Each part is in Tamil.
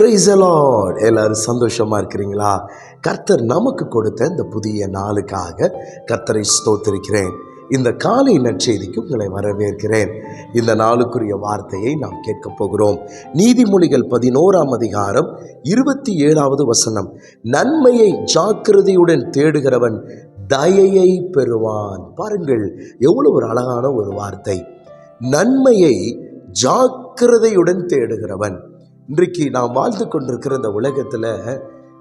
பிரைசலாட் எல்லாரும் சந்தோஷமாக இருக்கிறீங்களா? கர்த்தர் நமக்கு கொடுத்த இந்த புதிய நாளுக்காக கர்த்தரை ஸ்தோத்திருக்கிறேன். இந்த காலை நற்செய்திக்கு உங்களை வரவேற்கிறேன். இந்த நாளுக்குரிய வார்த்தையை நாம் கேட்கப் போகிறோம். நீதிமொழிகள் பதினோராம் அதிகாரம் இருபத்தி ஏழாவது வசனம். நன்மையை ஜாக்கிரதையுடன் தேடுகிறவன் தயையை பெறுவான். பாருங்கள் எவ்வளோ ஒரு அழகான ஒரு வார்த்தை. நன்மையை ஜாக்கிரதையுடன் தேடுகிறவன். இன்றைக்கு நாம் வாழ்ந்து கொண்டிருக்கிற இந்த உலகத்தில்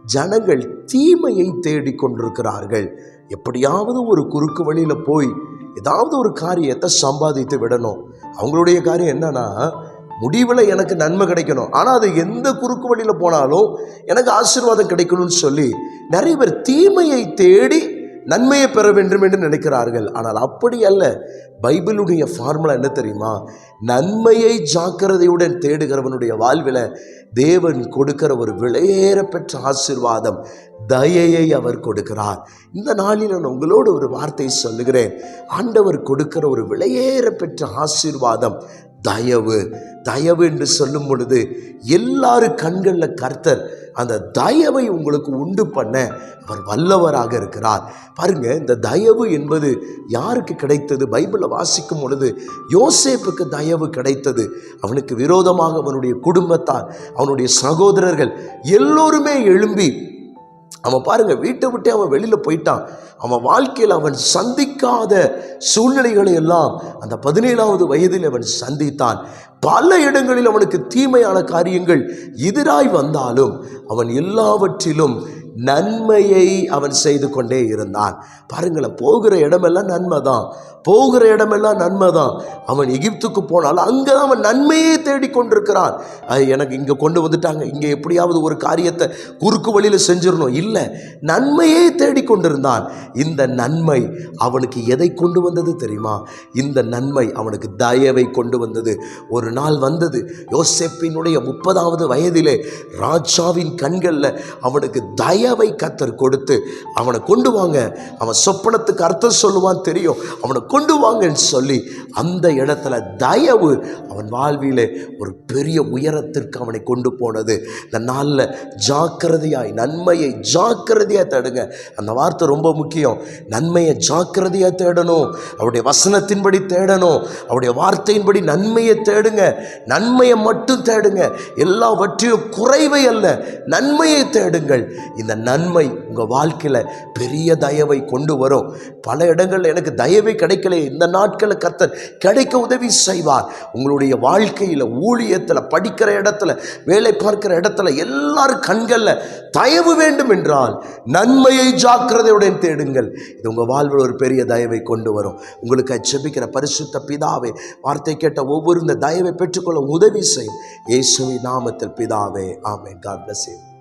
ஜனங்கள் தீமையை தேடிக் கொண்டிருக்கிறார்கள். எப்படியாவது ஒரு குறுக்கு வழியில் போய் ஏதாவது ஒரு காரியத்தை சம்பாதித்து விடணும். அவங்களுடைய காரியம் என்னன்னா முடிவில் எனக்கு நன்மை கிடைக்கணும். ஆனால் அது எந்த குறுக்கு வழியில் போனாலும் எனக்கு ஆசீர்வாதம் கிடைக்கணும்னு சொல்லி நிறைய பேர் தீமையை தேடி நன்மையை பெற வேண்டும் என்று நினைக்கிறார்கள். ஆனால் அப்படி அல்ல. பைபிளுடைய ஃபார்முலா என்ன தெரியுமா? நன்மையை ஜாக்கிரதையுடன் தேடுகிறவனுடைய வாழ்வில் தேவன் கொடுக்கிற ஒரு விலையேற பெற்ற ஆசீர்வாதம் தயையை அவர் கொடுக்கிறார். இந்த நாளில் நான் உங்களோடு ஒரு வார்த்தை சொல்லுகிறேன். ஆண்டவர் கொடுக்கிற ஒரு விலையேற பெற்ற ஆசீர்வாதம் தயவு. தயவு என்று சொல்லும் பொழுது எல்லாரு கண்களில் கர்த்தர் அந்த தயவை உங்களுக்கு உண்டு பண்ண அவர் வல்லவராக இருக்கிறார். பாருங்க இந்த தயவு என்பது யாருக்கு கிடைத்தது? பைபிளை வாசிக்கும் பொழுது யோசேப்புக்கு தயவு கிடைத்தது. அவனுக்கு விரோதமாக அவனுடைய குடும்பத்தார் அவனுடைய சகோதரர்கள் எல்லோருமே எழும்பி அவன் பாருங்க வீட்டை விட்டு அவன் வெளியில் போயிட்டான். அவன் வாழ்க்கையில் அவன் சந்திக்காத சூழ்நிலைகளை எல்லாம் அந்த பதினேழாவது வயதில் அவன் சந்தித்தான். பல இடங்களில் அவனுக்கு தீமையான காரியங்கள் எதிராய் வந்தாலும் அவன் எல்லாவற்றிலும் நன்மையை அவன் செய்து கொண்டே இருந்தான். பாருங்களேன் போகிற இடமெல்லாம் நன்மை தான் போகிற இடமெல்லாம் நன்மை தான் அவன் எகிப்துக்கு போனாலும் அங்கே தான் அவன் நன்மையே தேடிக்கொண்டிருக்கிறான் அது எனக்கு இங்கே கொண்டு வந்துட்டாங்க. இங்கே எப்படியாவது ஒரு காரியத்தை குறுக்கு வழியில் செஞ்சிடணும். இல்லை நன்மையே தேடிக்கொண்டிருந்தான் இந்த நன்மை அவனுக்கு எதை கொண்டு வந்தது தெரியுமா? இந்த நன்மை அவனுக்கு தயவை கொண்டு வந்தது. ஒரு நாள் வந்தது. யோசெப்பினுடைய முப்பதாவது வயதிலே ராஜாவின் கண்களில் அவனுக்கு தய தயவை கத்தர் கொடுத்து அவனை கொண்டு வாங்க. அவன் சொப்பனத்துக்கு அர்த்தம் சொல்லுவான் தெரியும். அவனை கொண்டு வாங்கன்னு சொல்லி அந்த இடத்துல தயவு அவன் வாழ்வியில் ஒரு பெரிய உயரத்திற்கு அவனை கொண்டு போனது. இந்த நாளில் ஜாக்கிரதையாய் நன்மையை ஜாக்கிரதையாக தேடுங்க. அந்த வார்த்தை ரொம்ப முக்கியம். நன்மையை ஜாக்கிரதையாக தேடணும். அவருடைய வசனத்தின்படி தேடணும். அவருடைய வார்த்தையின்படி நன்மையை தேடுங்க. நன்மையை மட்டும் தேடுங்க. எல்லாவற்றையும் குறைவை அல்ல நன்மையை தேடுங்கள். இந்த நன்மை உங்கள் வாழ்க்கையில் பெரிய தயவை கொண்டு வரும். பல இடங்களில் எனக்கு தயவே கிடைக்கல. இந்த நாட்களில் கர்த்தர் கிடைக்க உதவி செய்வார். உங்களுடைய வாழ்க்கையில் ஊழியத்தில் படிக்கிற இடத்துல வேலை பார்க்கிற இடத்துல எல்லாரும் கண்களில் தயவு வேண்டும் என்றால் நன்மையை ஜாக்கிரதையுடன் தேடுங்கள். இது உங்கள் வாழ்வில் ஒரு பெரிய தயவை கொண்டு வரும். உங்களுக்கு ஜெபிக்கிற பரிசுத்த பிதாவே வார்த்தை கேட்ட ஒவ்வொரு இந்த தயவை பெற்றுக்கொள்ள உதவி செய்யும் இயேசுவின் நாமத்தில் பிதாவே ஆமே காட் பிளஸ்